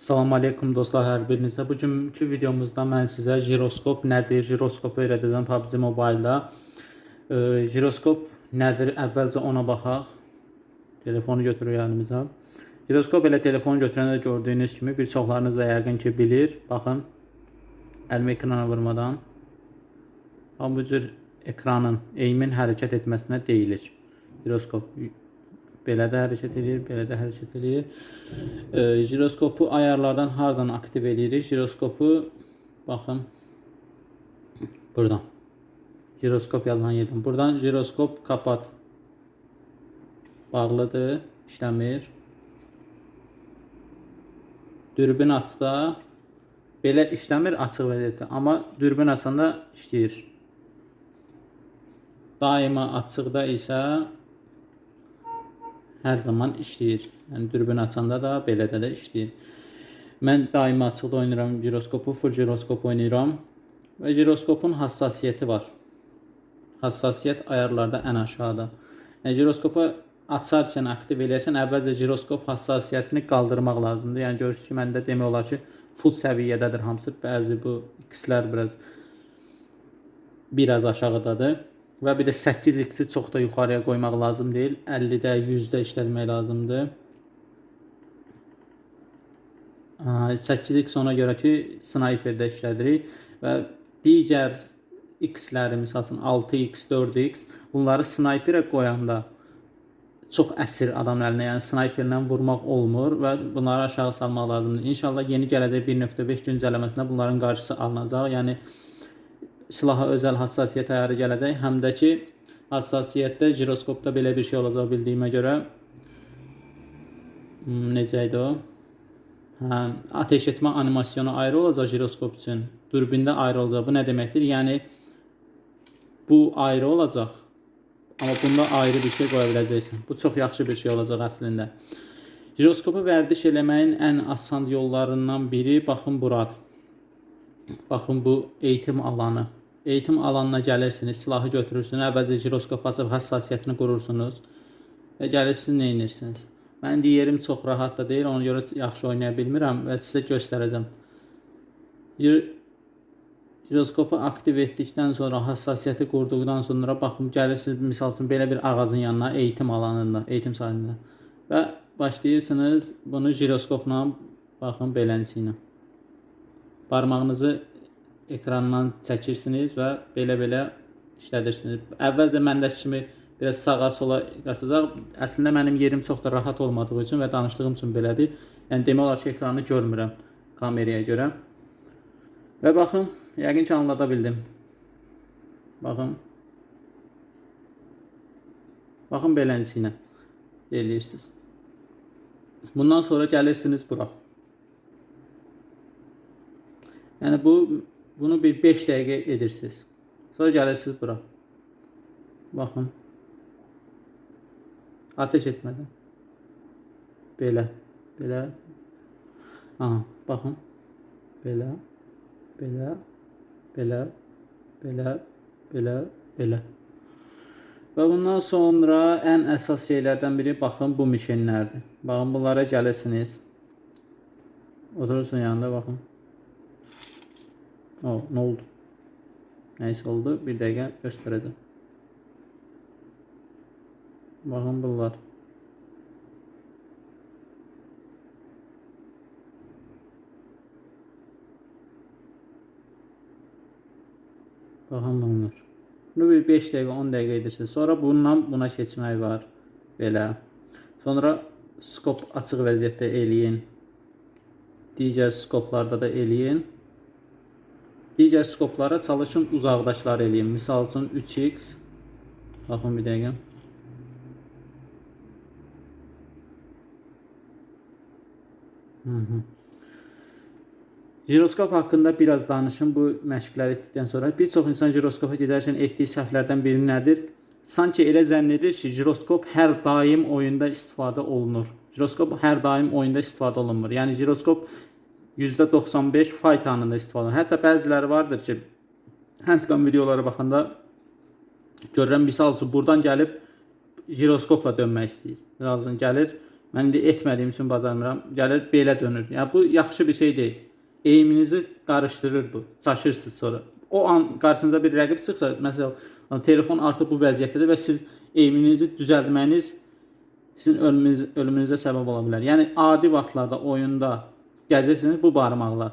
Salam aleykum dostlar hər birinizə. Bugünkü videomuzda mən sizə jiroskop nədir, jiroskopu öyrədəcəm PUBG Mobile-da. E, jiroskop nədir? Əvvəlcə ona baxaq. Telefonu götürürük əlimizə. Jiroskop elə telefonu götürəndə gördüyünüz kimi bir çoxlarınız da yəqin ki bilir. Baxın. Əlimi ekrana vurmadan. Bax bu cür ekranın, eyimin hərəkət etməsinə deyilir. Jiroskop belə də hərəkət edir, belə də hərəkət edir. E, jiroskopu ayarlardan hardan aktiv edirik? Jiroskopu baxın buradan. Jiroskop yazılan yerdən. Buradan jiroskop kapat. Bağlıdır, işləmir. Dürbün açda belə işləmir açıq vəziyyətdə, amma dürbün açanda işləyir. Daima açıqda isə hər zaman işləyir. Yəni dürbün açanda da, belədə də işləyir. Mən daima açıqda oynayıram jiroskopu, full jiroskop oynayıram və jiroskopun hassasiyyəti var. Hassasiyyət ayarlarda ən aşağıda. Yəni jiroskopu açarkən aktiv eləyərsən, əvvəlcə jiroskop hassasiyyətini qaldırmaq lazımdır. Yəni görürsüz ki, məndə demək olar ki, full səviyyədədir hamısı. Bəzi bu X-lər biraz biraz aşağıdadır. Və bir də 8x-i çox da yuxarıya qoymaq lazım deyil. 50-də, 100-də işlətmək lazımdır. 8x ona görə ki, sniperdə işlədirik və digər x-ləri, məsəl üçün 6x, 4x, bunları sniperə qoyanda çox əsir adamın əlinə, yəni sniperlə vurmaq olmur və bunları aşağı salmaq lazımdır. İnşallah yeni gələcək 1.5 güncəlləməsində bunların qarşısı alınacaq. Yəni silaha özəl hassasiyyət ayarı gələcək. Həm də ki, hassasiyyətdə jiroskopda belə bir şey olacaq bildiyimə görə. Hmm, necə idi o? Hə, ateş etmə animasyonu ayrı olacaq jiroskop üçün. Durbində ayrı olacaq. Bu nə deməkdir? Yəni bu ayrı olacaq. Amma bunda ayrı bir şey qoya biləcəksən. Bu çox yaxşı bir şey olacaq əslində. Jiroskopu vərdiş eləməyin ən asan yollarından biri baxın buradır. Baxın bu eğitim alanı. Eğitim alanına gəlirsiniz, silahı götürürsünüz, əvvəlcə jiroskop açıb həssasiyyətini qurursunuz və gəlirsiniz nə edirsiniz. Mən yerim çox rahat da deyil, ona görə yaxşı oynaya bilmirəm və sizə göstərəcəm. Jir jiroskopu aktiv etdikdən sonra, həssasiyyəti qurduqdan sonra baxın gəlirsiniz misal üçün belə bir ağacın yanına, eğitim alanında, eğitim sahəsində və başlayırsınız bunu jiroskopla baxın beləncə ilə. Barmağınızı ekrandan çəkirsiniz və belə-belə işlədirsiniz. Əvvəlcə məndəki kimi biraz sağa sola qaçacaq. Əslində mənim yerim çox da rahat olmadığı üçün və danışdığım üçün belədir. Yəni demək olar ki, ekranı görmürəm kameraya görə. Və baxın, yəqin ki anlada bildim. Baxın. Baxın beləncə ilə eləyirsiniz. Bundan sonra gəlirsiniz bura. Yəni bu bunu bir 5 dəqiqə edirsiniz. Sonra gəlirsiniz bura. Baxın. Ateş etmədən. Belə, belə. Aha, baxın. Belə, belə, belə, belə, belə, belə. Və bundan sonra ən əsas şeylərdən biri baxın bu mişinlərdir. Baxın bunlara gəlirsiniz. Oturursun yanında baxın. O, ne oldu? Neyse oldu. Bir dakika göstereceğim. Bakın bunlar. Bakın bunlar. Bunu bir 5 dəqiqə, 10 dəqiqə edirsiniz. Sonra bundan buna keçmək var. Belə. Sonra skop açıq vəziyyətdə eləyin. Digər skoplarda da eləyin. Digər skoplara çalışın uzaqdaşlar eləyin. Misal üçün 3x. Baxın bir dəqiqə. Hı -hı. Jiroskop haqqında biraz danışım bu məşqləri etdikdən sonra. Bir çox insan jiroskopa gedərkən etdiyi səhvlərdən biri nədir? Sanki elə zənn edir ki, jiroskop hər daim oyunda istifadə olunur. Jiroskop hər daim oyunda istifadə olunmur. Yəni jiroskop %95 fight anında istifadə. Hətta bəziləri vardır ki, handgun videolara baxanda görürəm misal üçün buradan gəlib jiroskopla dönmək istəyir. Misal gəlir Mən indi etmədiyim üçün bacarmıram. Gəlir belə dönür. Yəni bu yaxşı bir şey deyil. Eğiminizi qarışdırır bu. Çaşırsınız sonra. O an qarşınıza bir rəqib çıxsa, məsələn, telefon artıq bu vəziyyətdədir və siz eğiminizi düzəltməyiniz sizin ölümünüz, ölümünüzə səbəb ola bilər. Yəni adi vaxtlarda oyunda gəzirsiniz bu barmaqlar.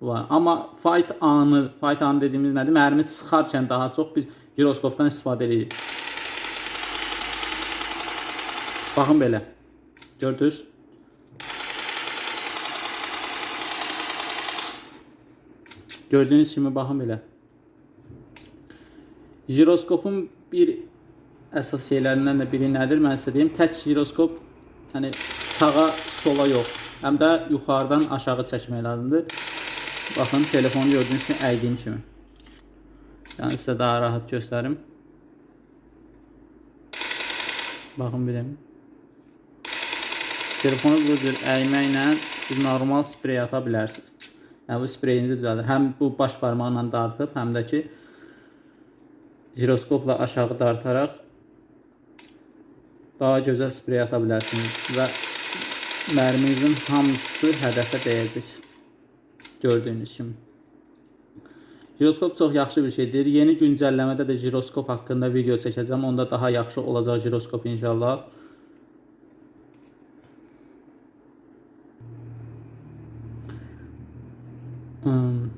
Bu var. Amma fight anı, fight anı dediyimiz nədir? Mərmi sıxarkən daha çox biz giroskopdan istifadə edirik. Baxın belə. Gördünüz? Gördüyünüz kimi baxın belə. Jiroskopun bir əsas şeylərindən də biri nədir? Mən sizə deyim, tək jiroskop yəni sağa, sola yox, həm də yuxarıdan aşağı çəkmək lazımdır. Baxın, telefonu gördüyünüz kimi əydiyim kimi. Yəni sizə daha rahat göstərim. Baxın bir dəqiqə. Telefonu bu cür əyməklə siz normal sprey ata bilərsiniz. Yəni bu spreyinizi düzəldir. Həm bu baş barmaqla dartıb, həm də ki jiroskopla aşağı dartaraq daha gözəl sprey ata bilərsiniz və mərminizin hamısı hədəfə dəyəcək. Gördüyünüz kimi. Jiroskop çox yaxşı bir şeydir. Yeni güncəlləmədə də jiroskop haqqında video çəkəcəm. Onda daha yaxşı olacaq jiroskop inşallah. Hmm.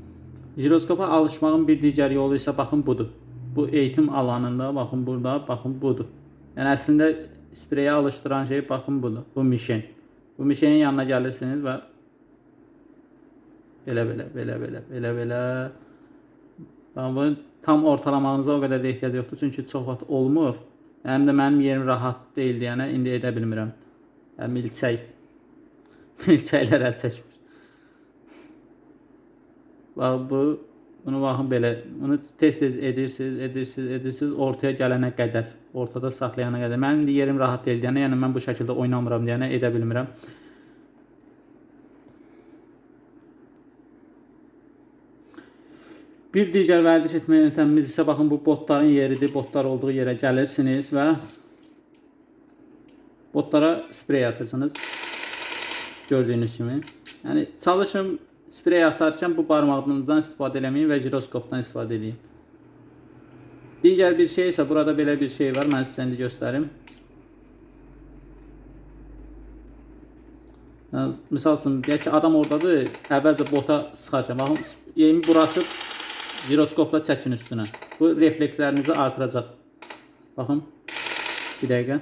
Jiroskopa alışmağın bir digər yolu isə baxın budur. Bu eğitim alanında baxın burada, baxın budur. Yəni əslində spreyə alışdıran şey baxın budur. Bu mişen. Bu mişenin yanına gəlirsiniz və belə belə belə belə belə belə Bax bunu tam ortalamanıza o qədər də ehtiyac yoxdur çünki çox vaxt olmur. Həm də mənim yerim rahat deyil deyənə indi edə bilmirəm. Yəni milçək. Milçəklər əl çəkmir. Bax bu bunu baxın belə bunu tez-tez edirsiniz, edirsiniz, edirsiniz ortaya gələnə qədər, ortada saxlayana qədər. Mənim indi yerim rahat deyil deyənə, yəni mən bu şəkildə oynamıram deyənə edə bilmirəm. Bir digər vərdiş etmə yöntemimiz isə baxın bu botların yeridir. Botlar olduğu yerə gəlirsiniz və botlara sprey atırsınız. Gördüyünüz kimi. Yəni çalışın sprey atarkən bu barmağınızdan istifadə eləməyin və jiroskopdan istifadə edin. Digər bir şey isə burada belə bir şey var. Mən sizə indi göstərim. Yəni, misal üçün deyək ki, adam ordadır, əvvəlcə bota sıxarkən, baxın, yemi bura açıb jiroskopla çəkin üstünə. Bu reflekslərinizi artıracaq. Baxın. Bir dəqiqə.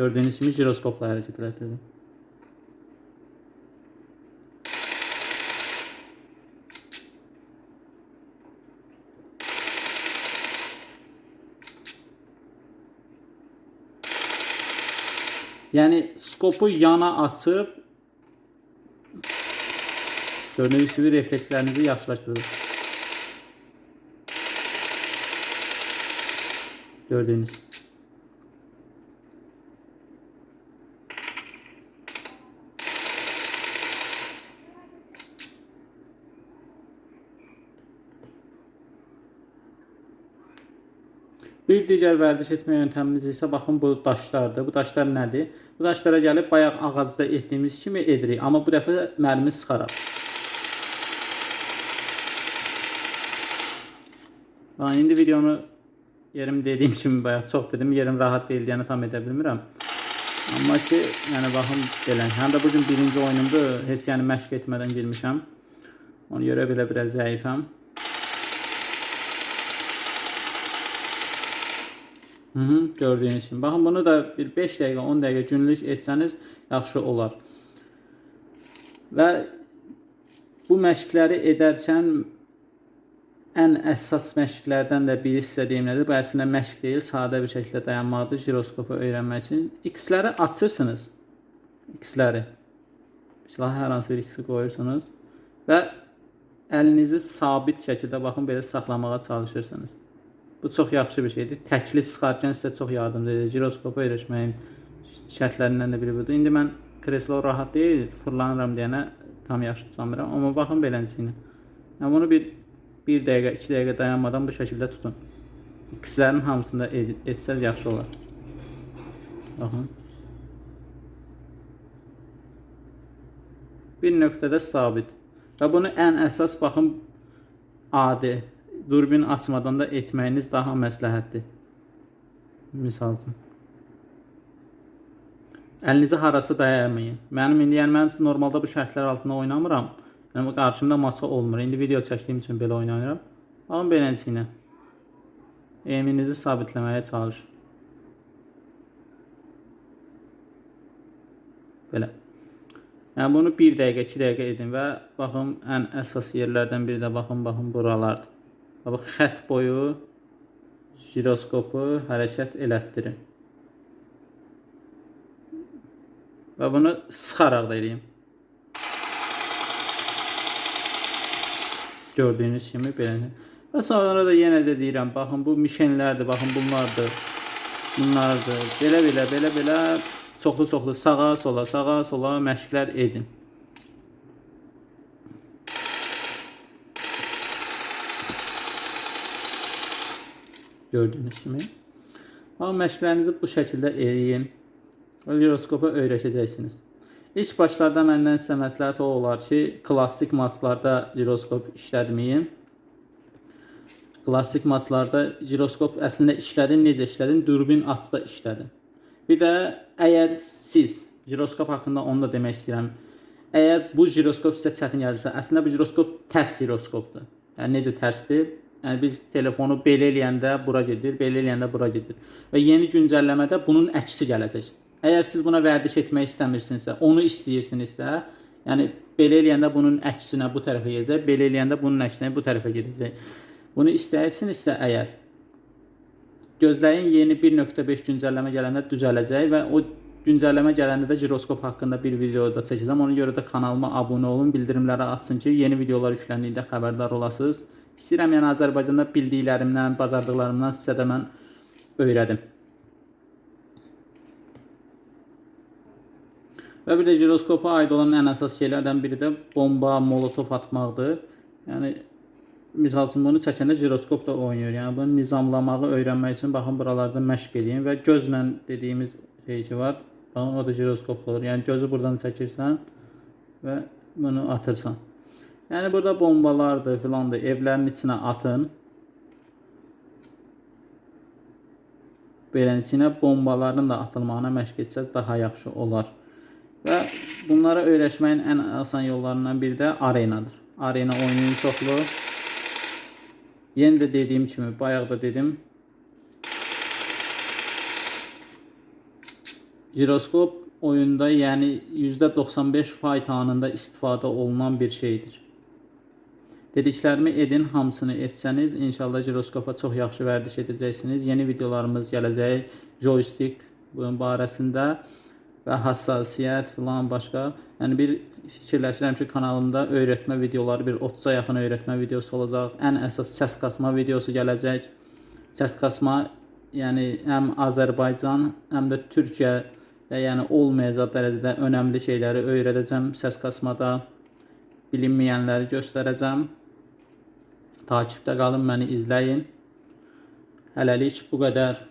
Gördüyünüz kimi jiroskopla hərəkət etdirdim. Yəni skopu yana açıb gördüyünüz kimi reflekslərinizi yaxşılaşdırır. Gördüyünüz. Bir digər vərdiş etmə yöntemimiz isə baxın bu daşlardır. Bu daşlar nədir? Bu daşlara gəlib bayaq ağacda etdiyimiz kimi edirik, amma bu dəfə mərmi sıxaraq. Bax indi videonu yerim dediyim kimi bayaq çox dedim, yerim rahat deyil deyəni tam edə bilmirəm. Amma ki, yəni baxın belə. Həm də bu gün birinci oyunumdur. Heç yəni məşq etmədən girmişəm. Ona görə belə biraz zəifəm. Hı -hı, gördüyünüz kimi. Baxın bunu da bir 5 dəqiqə, 10 dəqiqə günlük etsəniz yaxşı olar. Və bu məşqləri edərkən ən əsas məşqlərdən də biri sizə deyim nədir? Bu əslində məşq deyil, sadə bir şəkildə dayanmaqdır jiroskopu öyrənmək üçün. X-ləri açırsınız. X-ləri. Silah hər hansı bir X-i qoyursunuz və əlinizi sabit şəkildə baxın belə saxlamağa çalışırsınız. Bu çox yaxşı bir şeydir. Təkli sıxarkən sizə çox yardımcı edir. Jiroskopa erişməyin şərtlərindən də biri budur. İndi mən kreslo rahat deyil, fırlanıram deyənə tam yaxşı tutamıram. Amma baxın beləncəyinə. Yəni bunu bir 1 dəqiqə, 2 dəqiqə dayanmadan bu şəkildə tutun. İkislərinin hamısında et, etsəz yaxşı olar. Baxın. Bir nöqtədə sabit. Və bunu ən əsas baxın adi durbin açmadan da etməyiniz daha məsləhətdir. Misal üçün. Əlinizi harasa dayamayın. Mənim indi yəni mən normalda bu şərtlər altında oynamıram. Yəni qarşımda masa olmur. İndi video çəkdiyim üçün belə oynayıram. Amma beləsinə. Eğiminizi sabitləməyə çalış. Belə. Yəni bunu 1 dəqiqə, 2 dəqiqə edin və baxın ən əsas yerlərdən biri də baxın, baxın buralardır. Bu xətt boyu jiroskopu hərəkət elətdirin. Və bunu sıxaraq da eləyim. Gördüyünüz kimi belə. Və sonra da yenə də deyirəm, baxın bu mişenlərdir, baxın bunlardır. Bunlardır. Belə belə, belə belə çoxlu-çoxlu sağa, sola, sağa, sola məşqlər edin. Gördüyünüz kimi. Amma məşqlərinizi bu şəkildə eləyin. Giroskopa öyrəşəcəksiniz. İlk başlarda məndən sizə məsləhət o olar ki, klassik maçlarda giroskop işlətməyin. Klassik maçlarda giroskop əslində işlədin, necə işlədin? Durbin açda işlədin. Bir də əgər siz giroskop haqqında onu da demək istəyirəm. Əgər bu giroskop sizə çətin gəlirsə, əslində bu giroskop tərs giroskopdur. Yəni necə tərsdir? Yəni biz telefonu belə eləyəndə bura gedir, belə eləyəndə bura gedir. Və yeni güncəlləmədə bunun əksi gələcək. Əgər siz buna vərdiş etmək istəmirsinizsə, onu istəyirsinizsə, yəni belə eləyəndə bunun əksinə bu tərəfə gedəcək, belə eləyəndə bunun əksinə bu tərəfə gedəcək. Bunu istəyirsinizsə əgər gözləyin yeni 1.5 güncəlləmə gələndə düzələcək və o güncəlləmə gələndə də giroskop haqqında bir video da çəkəcəm. Ona görə də kanalıma abunə olun, bildirimləri açsın ki, yeni videolar yükləndikdə xəbərdar olasınız. İstəyirəm yəni Azərbaycanda bildiklərimdən, bacardıqlarımdan sizə də mən öyrədim. Və bir də giroskopa aid olan ən əsas şeylərdən biri də bomba, molotov atmaqdır. Yəni misal üçün bunu çəkəndə giroskop da oynayır. Yəni bunu nizamlamağı öyrənmək üçün baxın buralarda məşq edin və gözlə dediyimiz şey ki var. Baxın o da giroskop olur. Yəni gözü buradan çəkirsən və bunu atırsan. Yəni burada bombalardır filandır. Evlərin içinə atın. Beləsinə bombaların da atılmağına məşq etsəz daha yaxşı olar. Və bunlara öyrəşməyin ən asan yollarından biri də arenadır. Arena oyunun çoxlu. Yenə də dediyim kimi, bayaq da dedim. Giroskop oyunda yəni %95 fight anında istifadə olunan bir şeydir. Dediklərimi edin, hamısını etsəniz, inşallah giroskopa çox yaxşı vərdiş edəcəksiniz. Yeni videolarımız gələcək, joystick bunun barəsində və hassasiyyət filan başqa. Yəni bir fikirləşirəm ki, kanalımda öyrətmə videoları bir 30-a yaxın öyrətmə videosu olacaq. Ən əsas səs kasma videosu gələcək. Səs kasma yəni həm Azərbaycan, həm də Türkiyədə yəni olmayacaq dərəcədə önəmli şeyləri öyrədəcəm səs kasmada. Bilinməyənləri göstərəcəm. Takipdə qalın, məni izləyin. Hələlik bu qədər.